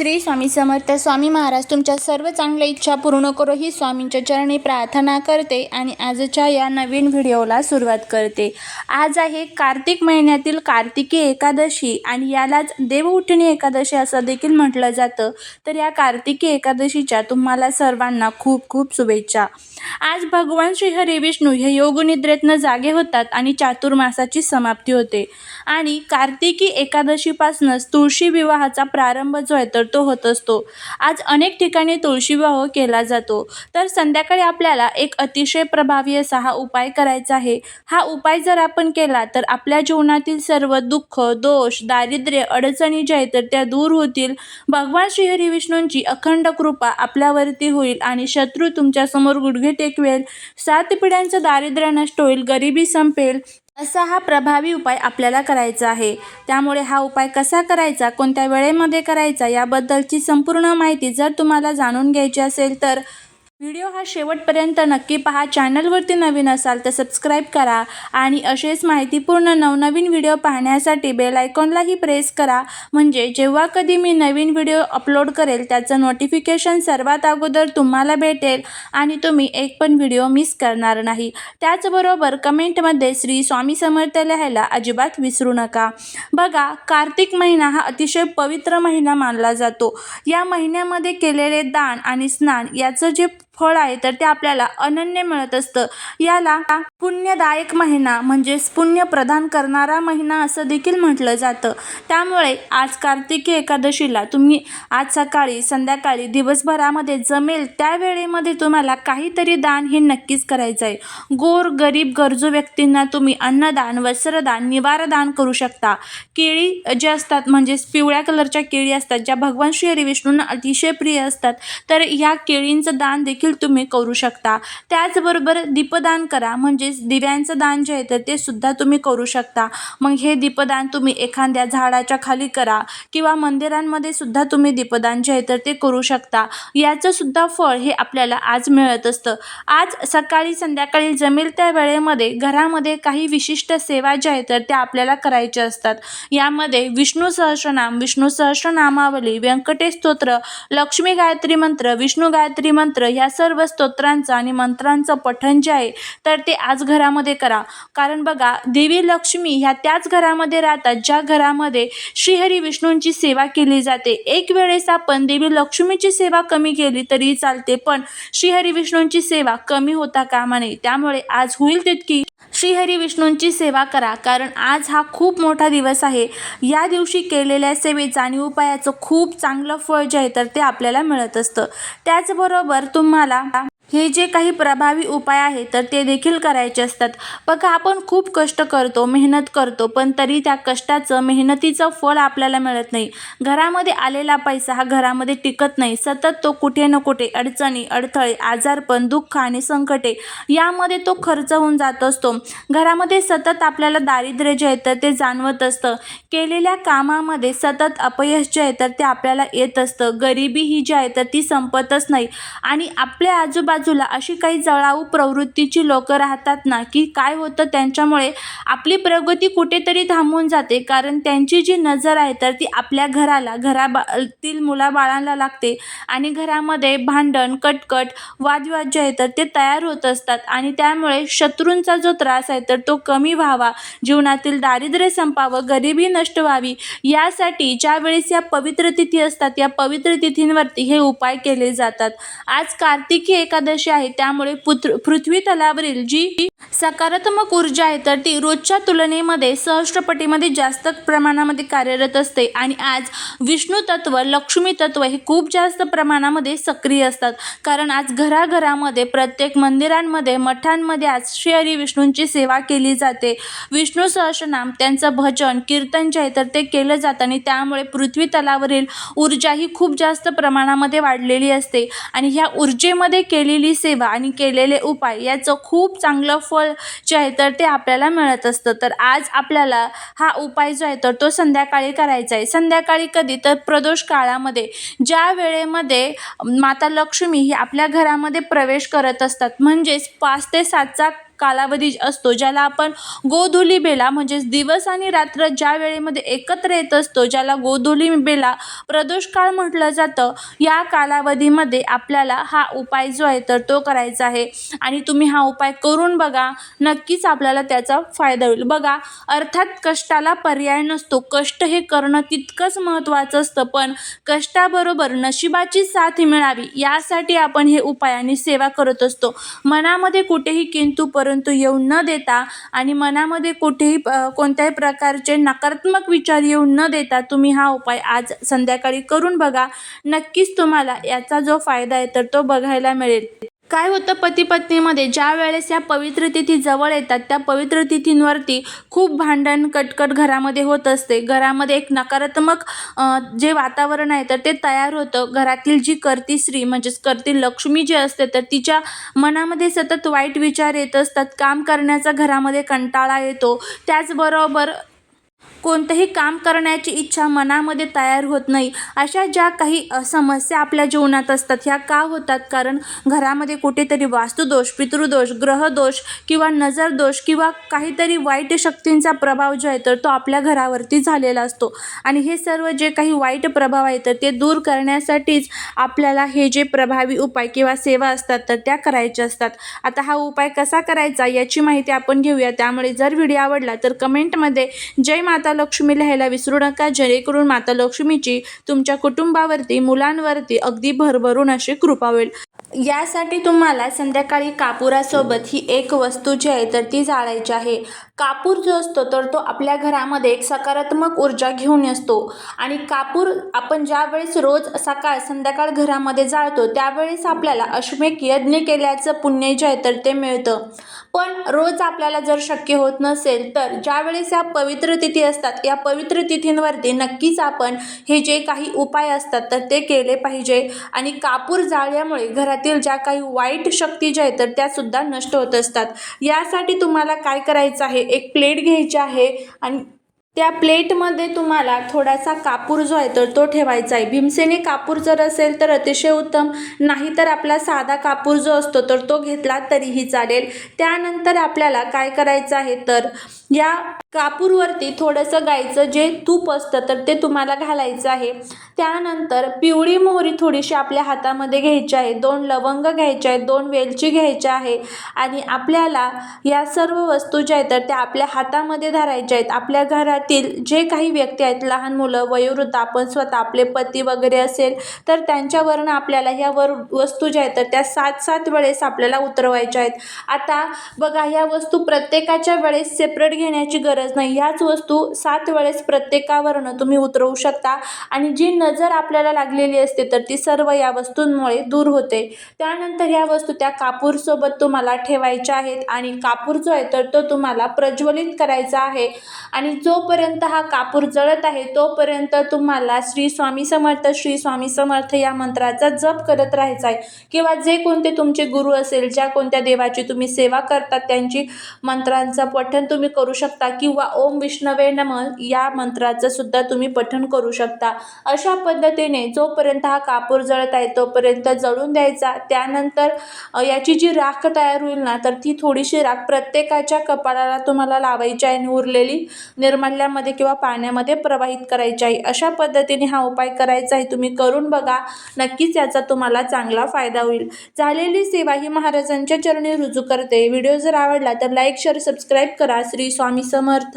श्री स्वामी समर्थ स्वामी महाराज तुमच्या सर्व चांगल्या इच्छा पूर्ण करो ही स्वामींच्या चरणी प्रार्थना करते आणि आजच्या या नवीन व्हिडिओला सुरुवात करते. आज आहे कार्तिक महिन्यातील कार्तिकी एकादशी आणि यालाच देवउठणी एकादशी असं देखील म्हटलं जातं. तर या कार्तिकी एकादशीच्या तुम्हाला सर्वांना खूप खूप शुभेच्छा. आज भगवान श्रीहरी विष्णू हे योगनिद्रेतनं जागे होतात आणि चातुर्मासाची समाप्ती होते. आणि कार्तिकी एकादशीपासूनच तुळशी विवाहाचा प्रारंभ जो आहे तर तो होत असतो. आज अनेक ठिकाणी तुळशी विवाह केला जातो. तर संध्याकाळी आपल्याला एक अतिशय प्रभावी असा हा उपाय करायचा आहे. हा उपाय जर आपण केला तर आपल्या जीवनातील सर्व दुःख दोष दारिद्र्य अडचणी ज्या आहेत तर त्या दूर होतील. भगवान श्रीहरी विष्णूंची अखंड कृपा आपल्यावरती होईल आणि शत्रू तुमच्यासमोर गुडघे टेकवेल. सात पिढ्यांचं दारिद्र्य नष्ट होईल गरिबी संपेल. असा हा प्रभावी उपाय आपल्याला करायचा आहे. त्यामुळे हा उपाय कसा करायचा कोणत्या वेळेमध्ये करायचा याबद्दलची संपूर्ण माहिती जर तुम्हाला जाणून घ्यायची असेल तर व्हिडिओ हा शेवटपर्यंत नक्की पहा. चॅनलवरती नवीन असाल तर सबस्क्राईब करा आणि असेच माहितीपूर्ण नवनवीन व्हिडिओ पाहण्यासाठी बेल आयकॉनलाही प्रेस करा. म्हणजे जेव्हा कधी मी नवीन व्हिडिओ अपलोड करेल त्याचं नोटिफिकेशन सर्वात अगोदर तुम्हाला भेटेल आणि तुम्ही एक पण व्हिडिओ मिस करणार नाही. त्याचबरोबर कमेंटमध्ये श्री स्वामी समर्थ लिहायला अजिबात विसरू नका. बघा कार्तिक महिना हा अतिशय पवित्र महिना मानला जातो. या महिन्यामध्ये केलेले दान आणि स्नान याचं जे फळ आहे तर ते आपल्याला अनन्य मिळत असतं. याला पुण्यदायक महिना म्हणजेच पुण्य प्रदान करणारा महिना असं देखील म्हटलं जातं. त्यामुळे आज कार्तिकी एकादशीला तुम्ही आज सकाळी संध्याकाळी दिवसभरामध्ये जमेल त्या वेळेमध्ये तुम्हाला काहीतरी दान हे नक्कीच करायचं आहे. गोर गरीब गरजू व्यक्तींना तुम्ही अन्नदान वस्त्रदान निवारदान करू शकता. केळी जे असतात म्हणजेच पिवळ्या कलरच्या केळी असतात ज्या भगवान श्री हरी विष्णूंना अतिशय प्रिय असतात तर ह्या केळींचं दान देखील तुम्ही करू शकता. त्याचबरोबर दीपदान करा. म्हणजेच दिव्यांचं दान जे आहे तर ते सुद्धा तुम्ही करू शकता. मग हे दीपदान तुम्ही एखाद्या झाडाच्या खाली करा किंवा मंदिरांमध्ये सुद्धा तुम्ही दीपदान जे आहे तर ते करू शकता. याचं सुद्धा फळ हे आपल्याला आज मिळत असतं. आज सकाळी संध्याकाळी जमेल त्या वेळेमध्ये घरामध्ये काही विशिष्ट सेवा ज्या आहेत तर त्या आपल्याला करायच्या असतात. यामध्ये विष्णू सहस्रनाम विष्णू सहस्रनामावली व्यंकटेश स्तोत्र लक्ष्मी गायत्री मंत्र विष्णू गायत्री मंत्र ह्या सर्व स्तोत्रांचं आणि मंत्रांचं पठण जे आहे तर ते आज घरामध्ये करा. कारण बघा देवी लक्ष्मी ह्या त्याच घरामध्ये राहतात ज्या घरामध्ये श्रीहरी विष्णूंची सेवा केली जाते. एक वेळेस आपण देवी लक्ष्मीची सेवा कमी केली तरी चालते पण श्रीहरी विष्णूंची सेवा कमी होता कामा नये. त्यामुळे आज होईल तितकी श्रीहरी विष्णूंची सेवा करा कारण आज हा खूप मोठा दिवस आहे. या दिवशी केलेल्या सेवेचं आणि उपायाचं खूप चांगलं फळ जे आहे तर ते आपल्याला मिळत असतं. त्याचबरोबर तुम्हाला हे जे काही प्रभावी उपाय आहेत तर ते देखील करायचे असतात. बघा आपण खूप कष्ट करतो मेहनत करतो पण तरी त्या कष्टाचं मेहनतीचं फळ आपल्याला मिळत नाही. घरामध्ये आलेला पैसा हा घरामध्ये टिकत नाही. सतत तो कुठे न कुठे अडचणी अडथळे आजारपण दुःख आणि संकटे यामध्ये तो खर्च होऊन जात असतो. घरामध्ये सतत आपल्याला दारिद्र्य जे आहे तर ते जाणवत असतं. केलेल्या कामामध्ये सतत अपयश जे आहे तर ते आपल्याला येत असतं. गरिबी ही जी आहे तर ती संपतच नाही. आणि आपल्या आजूबाजू आजूबाजूला अशी काही जळाऊ प्रवृत्तीची लोकं राहतात ना की काय होतं त्यांच्यामुळे आपली प्रगती कुठेतरी थांबून जाते. कारण त्यांची जी नजर आहे तर ती आपल्या घराला घराबातील मुलाबाळांना लागते. आणि घरामध्ये भांडण कटकट वादविवाद जे आहे तर ते तयार होत असतात. आणि त्यामुळे शत्रूंचा जो त्रास आहे तर तो कमी व्हावा. जीवनातील दारिद्र्य संपावं गरिबी नष्ट व्हावी. यासाठी ज्यावेळेस या पवित्र तिथी असतात या पवित्र तिथींवरती हे उपाय केले जातात. आज कार्तिकी एकादशी आहे. त्यामुळे पुत्र पृथ्वी तलावरील जी सकारात्मक ऊर्जा आहे तर ती रोजच्या तुलनेमध्ये सहस्त्रपटीमध्ये जास्त प्रमाणामध्ये कार्यरत असते. आणि आज विष्णू तत्व लक्ष्मी तत्व हे खूप जास्त प्रमाणामध्ये सक्रिय असतात. कारण आज घराघरामध्ये प्रत्येक मंदिरांमध्ये मठांमध्ये आज श्री हरी विष्णूंची सेवा केली जाते. विष्णू सहस्रनाम त्यांचं भजन कीर्तन जे आहे तर ते केलं जातं. आणि त्यामुळे पृथ्वी तलावरील ऊर्जा ही खूप जास्त प्रमाणामध्ये वाढलेली असते. आणि ह्या ऊर्जेमध्ये केलेली सेवा आणि केलेले उपाय याचं खूप चांगलं फळ जे आहे तर ते आपल्याला मिळत असतं. तर आज आपल्याला हा उपाय जो आहे तर तो संध्याकाळी करायचा आहे. संध्याकाळी कधी? तर प्रदोष काळामध्ये. ज्या वेळेमध्ये माता लक्ष्मी ही आपल्या घरामध्ये प्रवेश करत असतात. म्हणजेच पाच ते सातचा कालावधी असतो ज्याला आपण गोधुली बेला म्हणजेच दिवस आणि रात्र ज्या वेळेमध्ये एकत्र येत असतो ज्याला गोधुली बेला प्रदोष काळ म्हटलं जातं या कालावधीमध्ये आपल्याला हा उपाय जो आहे तर तो करायचा आहे. आणि तुम्ही हा उपाय करून बघा नक्कीच आपल्याला त्याचा फायदा होईल. बघा अर्थात कष्टाला पर्याय नसतो. कष्ट हे करणं तितकंच महत्त्वाचं असतं पण कष्टाबरोबर नशिबाची साथ मिळावी यासाठी आपण हे उपाय आणि सेवा करत असतो. मनामध्ये कुठेही किंतू पर परंतु येऊ न देता आणि मनामध्ये कुठेही कोणत्याही प्रकारचे नकारात्मक विचार येऊ न देता तुम्ही हा उपाय आज संध्याकाळी करून बघा. नक्कीच तुम्हाला याचा जो फायदा आहे तर तो बघायला मिळेल. काय होतं पती पत्नीमध्ये ज्या वेळेस या पवित्र तिथी जवळ येतात त्या पवित्र तिथींवरती खूप भांडण कटकट घरामध्ये होत असते. घरामध्ये एक नकारात्मक जे वातावरण आहे तर ते तयार होतं. घरातील जी करती स्त्री म्हणजेच करती लक्ष्मी जी असते तर तिच्या मनामध्ये सतत वाईट विचार येत असतात. काम करण्याचा घरामध्ये कंटाळा येतो. त्याचबरोबर कोणतंही काम करण्याची इच्छा मनामध्ये तयार होत नाही. अशा ज्या काही समस्या आपल्या जीवनात असतात ह्या का होतात? कारण घरामध्ये कुठेतरी वास्तुदोष पितृदोष ग्रहदोष किंवा नजरदोष किंवा काहीतरी वाईट शक्तींचा प्रभाव जो आहे तर तो आपल्या घरावरती झालेला असतो. आणि हे सर्व जे काही वाईट प्रभाव आहे तर ते दूर करण्यासाठीच आपल्याला हे जे प्रभावी उपाय किंवा सेवा असतात तर त्या करायच्या असतात. आता हा उपाय कसा करायचा याची माहिती आपण घेऊया. त्यामुळे जर व्हिडिओ आवडला तर कमेंटमध्ये जय माता लक्ष्मी लिहायला विसरू नका. जेणेकरून माता लक्ष्मीची तुमच्या कुटुंबावरती मुलांवरती अगदी भरभरून अशी कृपा होईल. यासाठी तुम्हाला संध्याकाळी कापुरासोबत ही एक वस्तू जी आहे तर ती जाळायची आहे. कापूर जो असतो तर तो आपल्या घरामध्ये एक सकारात्मक ऊर्जा घेऊन असतो. आणि कापूर आपण ज्यावेळेस रोज सकाळ संध्याकाळ घरामध्ये जाळतो त्यावेळेस आपल्याला अश्मेक यज्ञ केल्याचं पुण्य जे आहे तर ते मिळतं. पण रोज आपल्याला जर शक्य होत नसेल तर ज्यावेळेस या पवित्र तिथी असतात या पवित्र तिथींवरती नक्कीच आपण हे जे काही उपाय असतात तर ते केले पाहिजे. आणि कापूर जाळल्यामुळे घरातील ज्या काही वाईट शक्ती ज्या आहेत तर त्यासुद्धा नष्ट होत असतात. यासाठी तुम्हाला काय करायचं आहे? एक प्लेट घ्यायची आहे आणि त्या प्लेटमध्ये तुम्हाला थोडासा कापूर जो आहे तर तो ठेवायचा आहे. भीमसेनी कापूर जर असेल तर अतिशय उत्तम. नाही तर आपला साधा कापूर जो असतो तर तो घेतला तरीही चालेल. त्यानंतर आपल्याला काय करायचं आहे तर या कापूरवरती थोडंसं गाईचं जे तूप असतं तर ते तुम्हाला घालायचं आहे. त्यानंतर पिवळी मोहरी थोडीशी आपल्या हातामध्ये घ्यायची आहे. दोन लवंग घ्यायचे आहेत दोन वेलची घ्यायच्या आहे. आणि आपल्याला या सर्व वस्तू ज्या आहेत तर त्या आपल्या हातामध्ये धरायच्या आहेत. आपल्या घरातील जे काही व्यक्ती आहेत लहान मुलं वयोवृद्ध आपण स्वतः आपले पती वगैरे असेल तर त्यांच्यावरनं आपल्याला ह्या वर वस्तू ज्या आहेत तर त्या सात सात वेळेस आपल्याला उतरवायच्या आहेत. आता बघा ह्या वस्तू प्रत्येकाच्या वेळेस सेपरेट घेण्याची गरज नाही. ह्याच वस्तू सात वेळेस प्रत्येकावरनं तुम्ही उतरवू शकता आणि जी नजर आपल्याला लागलेली असते तर ती सर्व या वस्तूंमुळे दूर होते. त्यानंतर ह्या वस्तू त्या कापूरसोबत तुम्हाला ठेवायच्या आहेत आणि कापूर जो आहे तर तो तुम्हाला प्रज्वलित करायचा आहे. आणि जोपर्यंत हा कापूर जळत आहे तोपर्यंत तुम्हाला श्री स्वामी समर्थ श्री स्वामी समर्थ या मंत्राचा जप करत राहायचा आहे. किंवा जे कोणते तुमचे गुरु असेल ज्या कोणत्या देवाची तुम्ही सेवा करतात त्यांची मंत्रांचं पठण तुम्ही करू शकता किंवा ओम विष्णवे नम या मंत्राचं सुद्धा तुम्ही पठण करू शकता. अशा पद्धतीने जोपर्यंत हा कापूर जळत आहे तोपर्यंत जळून द्यायचा. त्यानंतर याची जी राख तयार होईल ना तर ती थोडीशी राख प्रत्येकाच्या कपाळाला तुम्हाला लावायची आहे आणि उरलेली निर्माल्यामध्ये किंवा पाण्यामध्ये प्रवाहित करायची आहे. अशा पद्धतीने हा उपाय करायचा आहे. तुम्ही करून बघा. नक्कीच याचा तुम्हाला चांगला फायदा होईल. झालेली सेवा ही महाराजांच्या चरणी रुजू करते. व्हिडिओ जर आवडला तर लाईक शेअर सबस्क्राईब करा. श्री स्वामी समर्थ.